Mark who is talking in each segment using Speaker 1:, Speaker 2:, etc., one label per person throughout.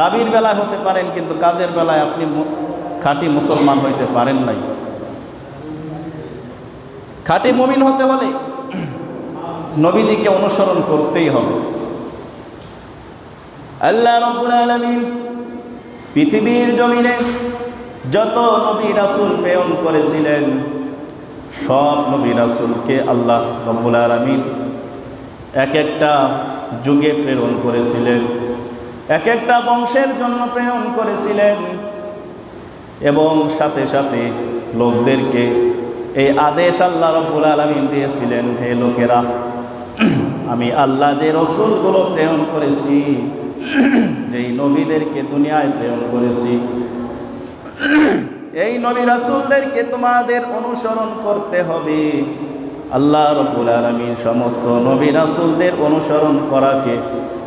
Speaker 1: দাবির বেলায় হতে পারেন, কিন্তু কাজের বেলায় আপনি খাঁটি মুসলমান হইতে পারেন নাই। খাঁটি মুমিন হতে হলে নবীজিকে অনুসরণ করতেই হবে। আল্লাহ রব্বুল আলমিন পৃথিবীর জমিনে যত নবী রাসুল প্রেরণ করেছিলেন, সব নবী রাসুলকে আল্লাহ রব্বুল আলমিন এক একটা যুগে প্রেরণ করেছিলেন। এক একটা বংশের জন্য প্রেরণ করেছিলেন এবং সাথে সাথে লোকদেরকে এই আদেশ আল্লাহ রব্বুল আলমিন দিয়েছিলেন, হে লোকেরা, আমি আল্লাহ যে রসুলগুলো প্রেরণ করেছি, যেই নবীদেরকে দুনিয়ায় প্রেরণ করেছি, এই নবী রাসুলদেরকে তোমাদের অনুসরণ করতে হবে। আল্লাহ রব্বুল আলমী সমস্ত নবী রাসুলদের অনুসরণ করাকে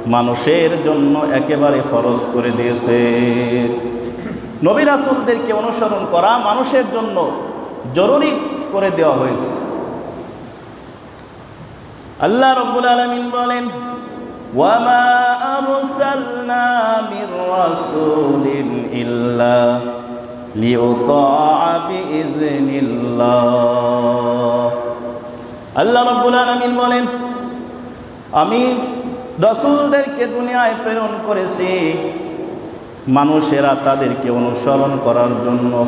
Speaker 1: মানুষের জন্য একেবারে ফরজ করে দিয়েছে। নবী রাসুলদেরকে অনুসরণ করা মানুষের জন্য জরুরি করে দেওয়া হয়েছে। আল্লাহ রব্বুল আলমিন বলেন আল্লাহ রব্বুল আলমিন বলেন, আমি রসুলদেরকে দুনিয়ায় প্রেরণ করেছি মানুষেরা তাদেরকে অনুসরণ করার জন্য।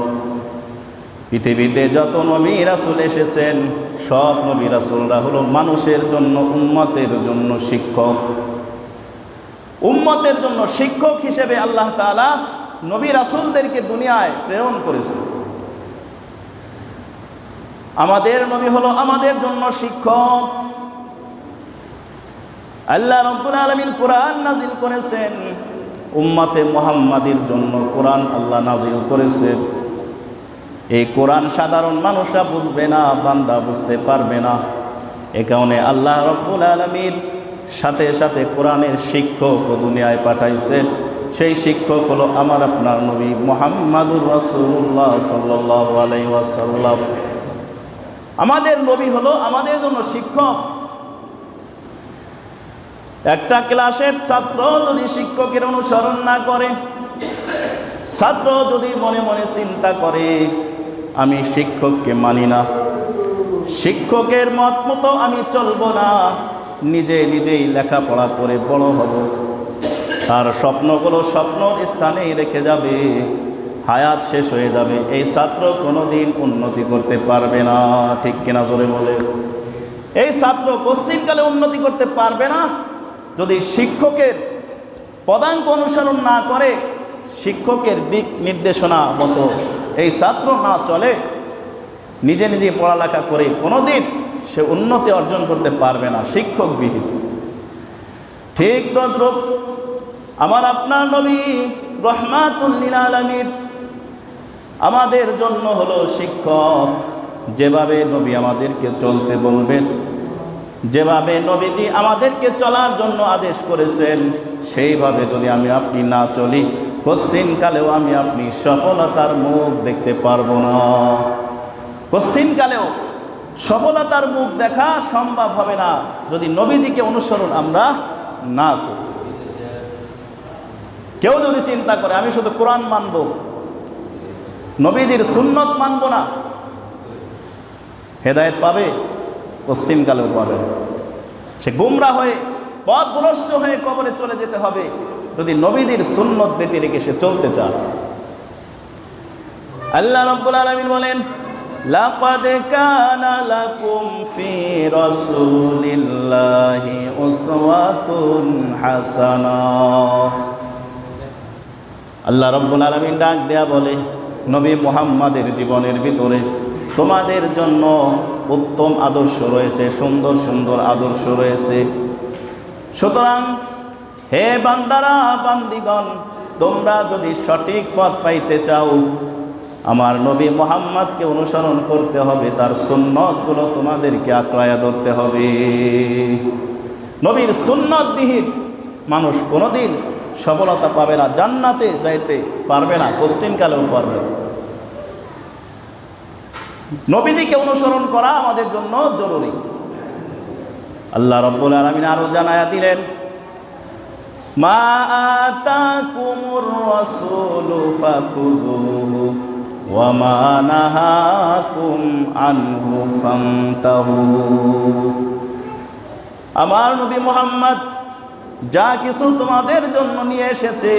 Speaker 1: পৃথিবীতে যত নবী রাসুল এসেছেন, সব নবী রাসুলরা হলো মানুষের জন্য, উম্মতের জন্য শিক্ষক। উম্মতের জন্য শিক্ষক হিসেবে আল্লাহ তাআলা নবী রাসুলদেরকে দুনিয়ায় প্রেরণ করেছে। আমাদের নবী হলো আমাদের জন্য শিক্ষক। আল্লাহ রব্বুল আলমিন কোরআন নাজিল করেছেন। উম্মাতে মোহাম্মাদির জন্য কোরআন আল্লাহ নাজিল করেছেন এই কোরআন সাধারণ মানুষরা বুঝবে না, বান্দা বুঝতে পারবে না। এ কারণে আল্লাহ রব্বুল আলমীর সাথে সাথে কোরআনের শিক্ষক ও দুনিয়ায় পাঠাইছেন সেই শিক্ষক হলো আমার আপনার নবী মোহাম্মদুর রসুল্লাহ সাল্লাহ আলাই আমাদের নবী হলো আমাদের জন্য শিক্ষক। একটা ক্লাসের ছাত্র যদি শিক্ষকের অনুসরণ না করে, ছাত্র যদি মনে মনে চিন্তা করে, আমি শিক্ষককে মানি না। শিক্ষকের মত মতো আমি চলবো না। নিজে নিজেই লেখাপড়া করে বড় হব। তার স্বপ্নগুলো স্বপ্নর স্থানেই রেখে যাবে। হায়াত শেষ হয়ে যাবে। এই ছাত্র কোনো দিন উন্নতি করতে পারবে না। ঠিক কিনা জোরে বলে। এই ছাত্র পশ্চিমকালে উন্নতি করতে পারবে না। যদি শিক্ষকের পদাঙ্ক অনুসরণ না করে শিক্ষকের দিক নির্দেশনা মতো এই ছাত্র না চলে, নিজে নিজে পড়ালেখা করে কোনো দিন সে উন্নতি অর্জন করতে পারবে না, শিক্ষকবিহীন। ঠিক তদ্রুপ আমার আপনার নবী রহমাতুল্লিল আলমীর আমাদের জন্য হলো শিক্ষক। যেভাবে নবী আমাদেরকে চলতে বলবেন যেভাবে নবীজি আমাদেরকে চলার জন্য আদেশ করেছেন, সেইভাবে যদি আমি আপনি না চলি পশ্চিমকালেও আমি আপনি সফলতার মুখ দেখতে পারব না। পশ্চিমকালেও সফলতার মুখ দেখা সম্ভব হবে না যদি নবীজিকে অনুসরণ আমরা না করি। কেউ যদি চিন্তা করে, আমি শুধু কোরআন মানব, নবীজির সুন্নত মানব না, হেদায়ত পাবে? পশ্চিমকালেও পাবে না সে গুমরা হয়ে পথভ্রষ্ট হয়ে কবরে চলে যেতে হবে, যদি নবীদের সুন্নত ব্যতি রেখে সে চলতে চায়। আল্লাহ রব্বুল আলমিন বলেন, লাকাদ কানা লাকুম ফি রাসূলিল্লাহি উসওয়াতুন হাসানাহ আল্লাহ রব্বুল আলমিন ডাক দেয়া বলে, নবী মুহাম্মাদের জীবনের ভিতরে তোমাদের জন্য উত্তম আদর্শ রয়েছে, সুন্দর সুন্দর আদর্শ রয়েছে। সুতরাং হে বান্দারা, বান্দিগণ, তোমরা যদি সঠিক পথ পাইতে চাও, আমার নবী মোহাম্মদকে অনুসরণ করতে হবে, তার সুন্নতগুলো তোমাদেরকে আঁকড়ায়া ধরতে হবে। নবীর সুন্নতবিহীন মানুষ কোনোদিন সফলতা পাবে না, জান্নাতে যাইতে পারবে না, পশ্চিমকালেও পারবে না। নবীজিকে অনুসরণ করা আমাদের জন্য জরুরি। আল্লাহ রব্বুল আলমিন আরও জানায়া দিলেন, মা আমার নবী মোহাম্মদ যা কিছু তোমাদের জন্য নিয়ে এসেছে,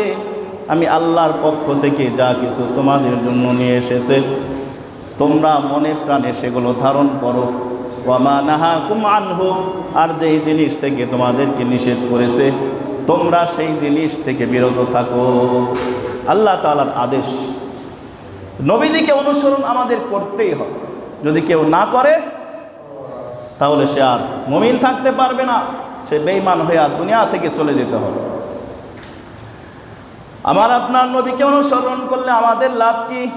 Speaker 1: আমি আল্লাহর পক্ষ থেকে যা কিছু তোমাদের জন্য নিয়ে এসেছে তোমরা মনে প্রাণে সেগুলো ধারণ করো। ওয়ামা নাহা কুমানহু আর যেই জিনিস থেকে তোমাদেরকে নিষেধ করেছে, তোমরা সেই জিনিস থেকে বিরত থাকো। আল্লাহ তালার আদেশ। নবীদিকে অনুসরণ আমাদের করতেই হবে। যদি কেউ না করে, তাহলে সে আর মমিন থাকতে পারবে না। সে বেইমান হয়ে আর দুনিয়া থেকে চলে যেতে হবে। আমার আপনার নবীকে অনুসরণ করলে আমাদের লাভ কি?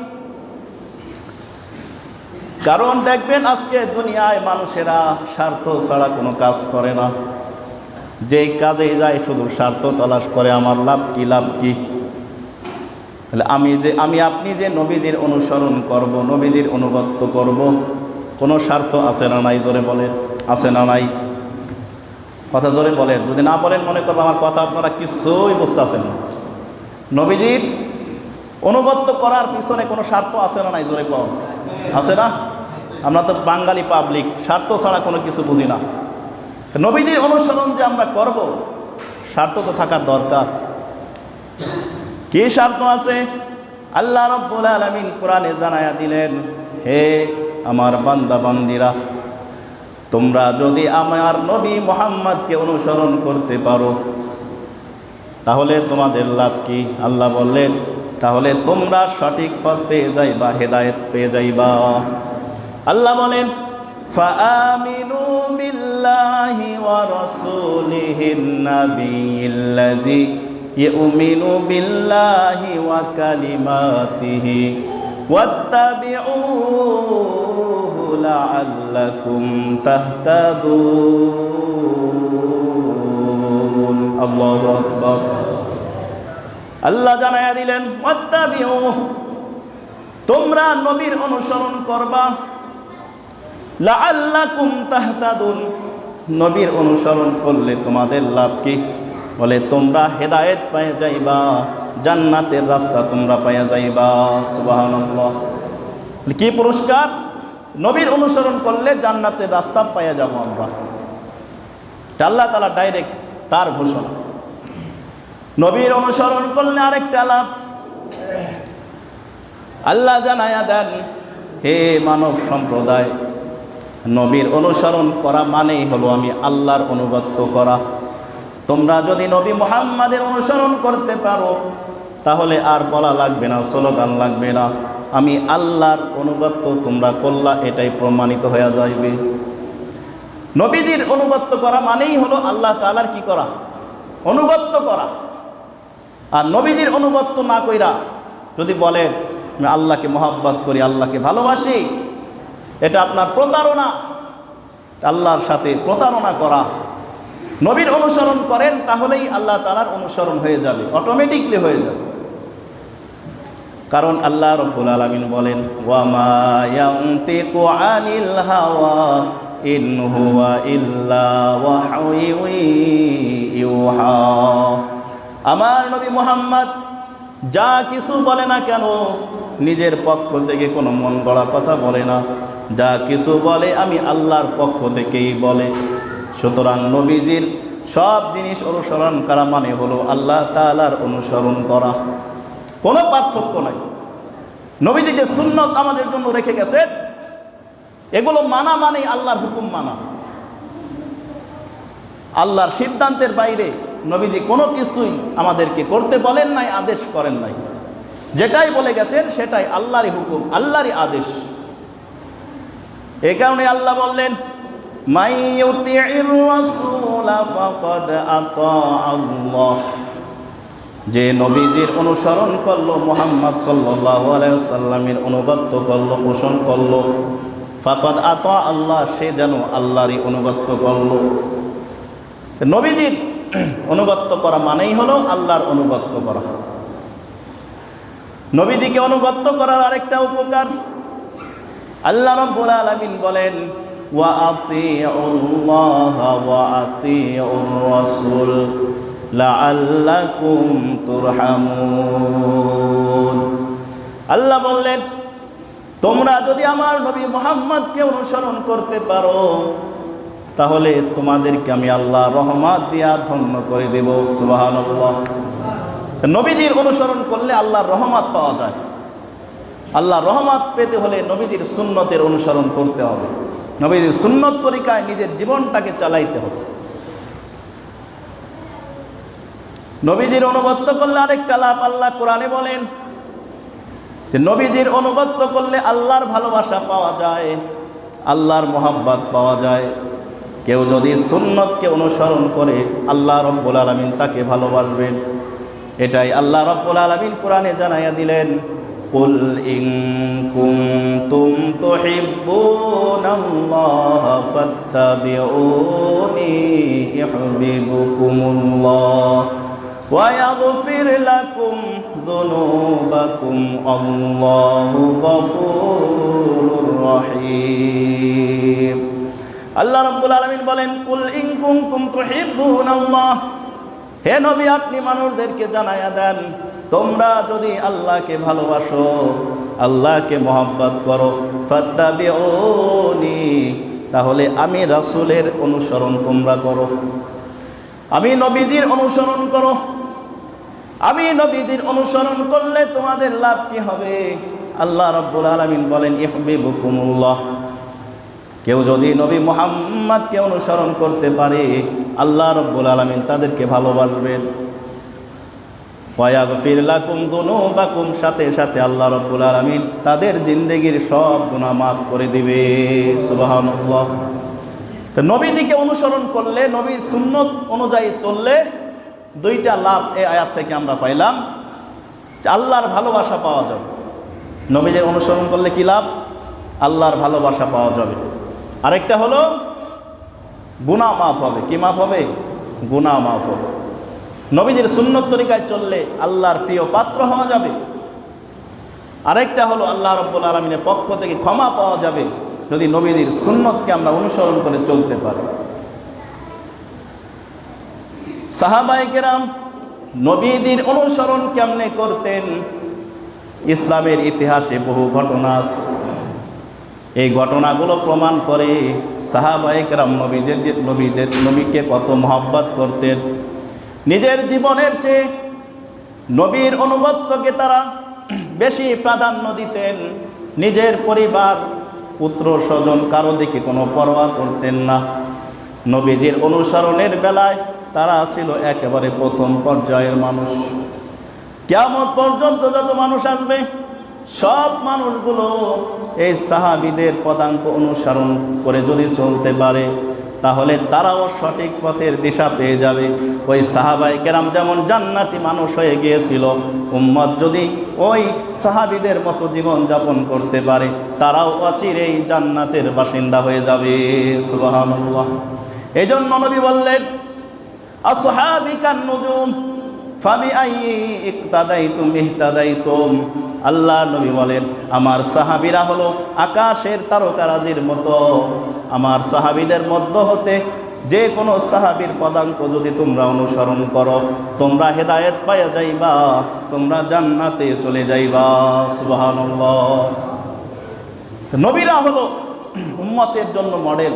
Speaker 1: কারণ দেখবেন আজকে দুনিয়ায় মানুষেরা স্বার্থ ছাড়া কোনো কাজ করে না। যেই কাজে যায় শুধু স্বার্থ তলাশ করে, আমার লাভ কি লাভ কি? তাহলে আমি যে, আমি আপনি যে নবীজির অনুসরণ করব, নবীজির অনুগত্য করব, কোনো স্বার্থ আছে না নাই? জোরে বলেন, আছে না নাই? কথা জোরে বলেন। যদি না বলেন, মনে করব আমার কথা আপনারা কিছুই বুঝতে আছেন না। নবীজির অনুগত্য করার পিছনে কোনো স্বার্থ আছে না নাই? জোরে বল আছে না? আমরা তো বাঙালি পাবলিক স্বার্থ ছাড়া কোনো কিছু বুঝি না। নবীজির অনুসরণ যে আমরা করব, স্বার্থ তো থাকার দরকার। কি স্বার্থ আছে? আল্লাহ রব্বুল আলমিন কোরআনে জানায়া দিলেন, হে আমার বান্দা, বান্দিরা, তোমরা যদি আমার নবী মোহাম্মদকে অনুসরণ করতে পারো, তাহলে তোমাদের লাভ কি? আল্লাহ বললেন, তাহলে তোমরা সঠিক পথ পেয়ে যাইবা, হেদায়েত পেয়ে যাইবা। আল্লাহ বলেন فآمنوا بالله ورسوله النبي الذي يؤمن بالله وكلماته واتبعوه لعلكم تهتدون الله أكبر আল্লাহ জানায়া দিলেন ওয়াত্তাবিউ তোমরা নবীর অনুসরণ করবা নবীর অনুসরণ করলে তোমাদের লাভ কি? বলে, তোমরা হেদায়েত পায়ে যাইবা, জান্নাতের রাস্তা তোমরা পাইয়া যাইবা। সুবহানাল্লাহ। কি পুরস্কার? নবীর অনুসরণ করলে জান্নাতের রাস্তা পাইয়া যাব আমরা। আল্লাহ তালা ডাইরেক্ট তার ঘোষণা। নবীর অনুসরণ করলে আরেকটা লাভ। আল্লাহ জানায়া দেন, হে মানব সম্প্রদায় নবীর অনুসরণ করা মানেই হলো আমি আল্লাহর অনুগত্য করা। তোমরা যদি নবী মোহাম্মদের অনুসরণ করতে পারো, তাহলে আর বলা লাগবে না, স্লোগান লাগবে না। আমি আল্লাহর অনুগত্য তোমরা করলা, এটাই প্রমাণিত হয়ে যাইবে। নবীজির অনুগত্য করা মানেই হলো আল্লাহ তালার কি করা? অনুগত্য করা। আর নবীজির অনুগত্য না কইরা যদি বলেন আমি আল্লাহকে মহাব্বত করি, আল্লাহকে ভালোবাসি এটা আপনার প্রতারণা। আল্লাহর সাথে প্রতারণা করা। নবীর অনুসরণ করেন, তাহলেই আল্লাহ তালার অনুসরণ হয়ে যাবে অটোমেটিকলি হয়ে যাবে। কারণ আল্লাহ রব্বুল আলমিন বলেন আমার নবী মোহাম্মদ যা কিছু বলে না কেন, নিজের পক্ষ থেকে কোনো মন গড়া কথা বলে না। যা কিছু বলে আমি আল্লাহর পক্ষ থেকেই বলে। সুতরাং নবীজির সব জিনিস অনুসরণ করা মানে হলো আল্লাহ তালার অনুসরণ করা। কোনো পার্থক্য নাই। নবীজি যে সুন্নত আমাদের জন্য রেখে গেছে, এগুলো মানা মানেই আল্লাহর হুকুম মানা। আল্লাহর সিদ্ধান্তের বাইরে নবীজি কোনো কিছুই আমাদেরকে করতে বলেন নাই, আদেশ করেন নাই। যেটাই বলে গেছেন, সেটাই আল্লাহরই হুকুম, আল্লাহরই আদেশ। এ কারণে আল্লাহ বললেন যে নবীজির অনুসরণ করল, মোহাম্মদ সাল্লামের অনুগত্য করল, পোষণ করল, ফাকদ আত আল্লাহ সে যেন আল্লাহরই অনুগত্য করল। নবীজির অনুগত্য করা মানেই হলো আল্লাহর অনুগত্য করা। নবীজিকে অনুগত্য করার আরেকটা উপকার আল্লাহ রব্বুল আলমিন বলেন আল্লাহ বললেন, তোমরা যদি আমার নবী মোহাম্মদকে অনুসরণ করতে পারো, তাহলে তোমাদেরকে আমি আল্লাহ রহমাত দিয়া ধন্য করে দেব। তো নবীজির অনুসরণ করলে আল্লাহর রহমত পাওয়া যায়। আল্লাহ রহমত পেতে হলে নবীজির সুন্নতের অনুসরণ করতে হবে। নবীজির সুন্নত তরিকায় নিজের জীবনটাকে চালাইতে হবে। নবীজির অনুগত্য করলে আরেকটা লাভ আল্লাহ কোরআনে বলেন যে নবীজির অনুগত্য করলে আল্লাহর ভালোবাসা পাওয়া যায়, আল্লাহর মোহাব্বত পাওয়া যায়। কেউ যদি সুন্নতকে অনুসরণ করে আল্লাহ রব্বুল আলমিন তাকে ভালোবাসবেন। এটাই আল্লাহ রব্বুল আলমিন কোরআনে জানাইয়া দিলেন কুল ইং কুনতুম তুহিব্বুনাল্লাহ ফাত্তাবিউনি ইউহিব্বুকুমুল্লাহ ويغفر لكم ذنوبكم الله غفور رحيم আল্লাহ রাব্বুল আলামিন বলেন কুল ইন কুনতুম তুহিব্বুনাল্লাহ হে নবী আপনি মানুষদেরকে জানায়া দেন তোমরা যদি আল্লাহকে ভালোবাসো, আল্লাহকে মহব্বত করো, ফাত্তাবিউনি, তাহলে আমি রাসূলের অনুসরণ তোমরা করো। আমি নবীজির অনুসরণ করো। আমি নবীজির অনুসরণ করলে তোমাদের লাভ কি হবে? আল্লাহ রব্বুল আলমিন বলেন, ইহবিবুকুমুল্লাহ। কেউ যদি নবী মোহাম্মদকে অনুসরণ করতে পারে, আল্লাহ রব্বুল আলমিন তাদেরকে ভালোবাসবেন। ওয়াগফির লাকুম যুনুবাকুম, সাথে সাথে আল্লাহ রব্বুল আলমিন তাদের জিন্দেগির সব গুনাহ মাফ করে দিবে। সুবহানাল্লাহ। তো নবীদিকে অনুসরণ করলে, নবী সুন্নত অনুযায়ী চললে দুইটা লাভ এই আয়াত থেকে আমরা পাইলাম। যে আল্লাহর ভালোবাসা পাওয়া যাবে। নবীদের অনুসরণ করলে কি লাভ? আল্লাহর ভালোবাসা পাওয়া যাবে। আরেকটা হলো গুণা মাফ হবে। কি মাফ হবে? গুণা মাফ হবে। নবীদের সুন্নত তরিকায় চললে আল্লাহর প্রিয় পাত্র হওয়া যাবে। আরেকটা হলো আল্লাহ রব্বুল আলমিনের পক্ষ থেকে ক্ষমা পাওয়া যাবে যদি নবীদের সুন্নতকে আমরা অনুসরণ করে চলতে পারি। সাহাবাইকেরাম নবীজির অনুসরণ কেমনে করতেন? ইসলামের ইতিহাসে বহু ঘটনা এই ঘটনাগুলো প্রমাণ করে সাহাবাইকেরাম নবীদের নবীদের, নবীকে কত মহব্বত করতেন। নিজের জীবনের চেয়ে নবীর অনুগত্যকে তারা বেশি প্রাধান্য দিতেন। নিজের পরিবার, পুত্র, স্বজন কারও দিকে কোনো পরোয়া করতেন না। নবীজির অনুসরণের বেলায় তারা ছিল একেবারে প্রথম পর্যায়ের মানুষ। কেমন পর্যন্ত যত মানুষ আসবে, সব মানুষগুলো এই সাহাবিদের পদাঙ্ক অনুসরণ করে যদি চলতে পারে তাহলে তারাও সঠিক পথের দিশা পেয়ে যাবে। ওই সাহাবাই কেরাম যেমন জান্নাতি মানুষ হয়ে গিয়েছিল, উম্মত যদি ওই সাহাবিদের মতো জীবন যাপন করতে পারে, তারাও অচিরেই জান্নাতের বাসিন্দা হয়ে যাবে। সুবাহ এই জন্য নবী বললেন আসহাবিকান নুজুম ফাবি আই ইকতাদাইতুম ইহতাদাইতুম। আল্লাহ নবী বলেন, আমার সাহাবিরা হলো আকাশের তারকারাজির মতো। আমার সাহাবিদের মধ্য হতে যে কোনো সাহাবির পদাঙ্ক যদি তোমরা অনুসরণ করো, তোমরা হেদায়েত পাইয়া যাইবা, তোমরা জান্নাতে চলে যাইবা। সুবহানাল্লাহ। নবীরা হলো উম্মতের জন্য মডেল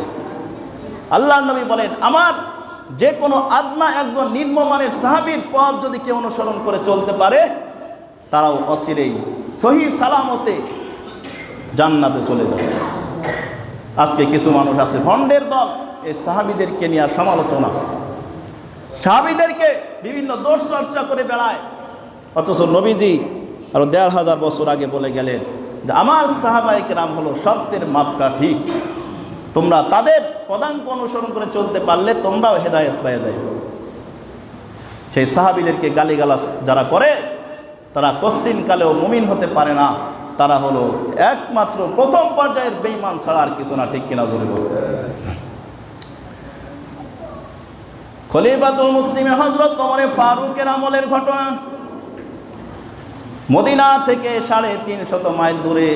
Speaker 1: আল্লাহ নবী বলেন, আমার যে কোনো আদনা একজন নিম্নমানের সাহাবির পথ যদি কেউ অনুসরণ করে চলতে পারে, তারাও অচিরেই সহি সালামতে জান্নাতে চলে যাবে। আজকে কিছু মানুষ আছে, ভণ্ডের দল, এই সাহাবিদেরকে নিয়ে সমালোচনা। সাহাবিদেরকে বিভিন্ন দোষ চর্চা করে বেড়ায়। অথচ নবীজি আরও দেড় হাজার বছর আগে বলে গেলেন যে, আমার সাহাবাহিক রাম হলো সত্যের মাপটা ঠিক তোমরা তাদের পদাঙ্ক অনুসরণ করে চলতে পারলে তোমরাও হেদায়ত পেয়ে যাইবে। সেই সাহাবিদেরকে গালিগালাস যারা করে, তারা কশ্চিন কালেও মুমিন হতে পারে না। তারা হলো একমাত্র প্রথম পর্যায়ের বেইমান ছাড়া আর কিছু না, ঠিক কিনা জোরে বলব খলিফাতুল মুসলিমে হজরত তোমারে ফারুকের আমলের ঘটনা। মদিনা থেকে সাড়ে তিন শত মাইল দূরে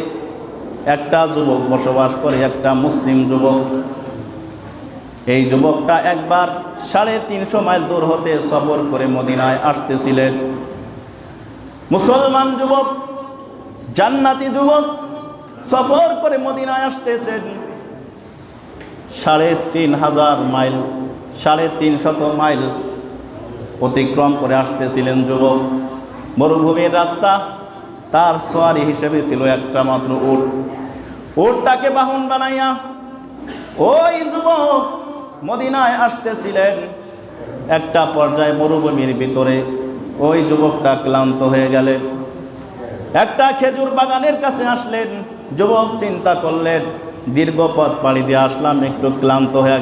Speaker 1: একটা যুবক বসবাস করে, একটা মুসলিম যুবক। এই যুবকটা একবার সাড়ে তিনশো মাইল দূর হতে সফর করে মদিনায় আসতেছিলেন। মুসলমান যুবক, জান্নাতি যুবক সফর করে মদিনায় আসতেছেন। সাড়ে তিন হাজার মাইল, সাড়ে তিন শত মাইল অতিক্রম করে আসতেছিলেন যুবক। মরুভূমির রাস্তা তার সোয়ারি হিসেবে ছিল একটা মাত্র উট। উটটাকে বাহন বানাইয়া, ওই যুবক মদিনায় আসতেছিলেন। একটা পর্যায়ে মরুভূমির ভিতরে ওই যুবকটা ক্লান্ত হয়ে গেলেন। একটা খেজুর বাগানের কাছে আসলেন। যুবক চিন্তা করলেন, দীর্ঘ পথ পাড়ি দিয়ে আসলাম, একটু ক্লান্ত হয়ে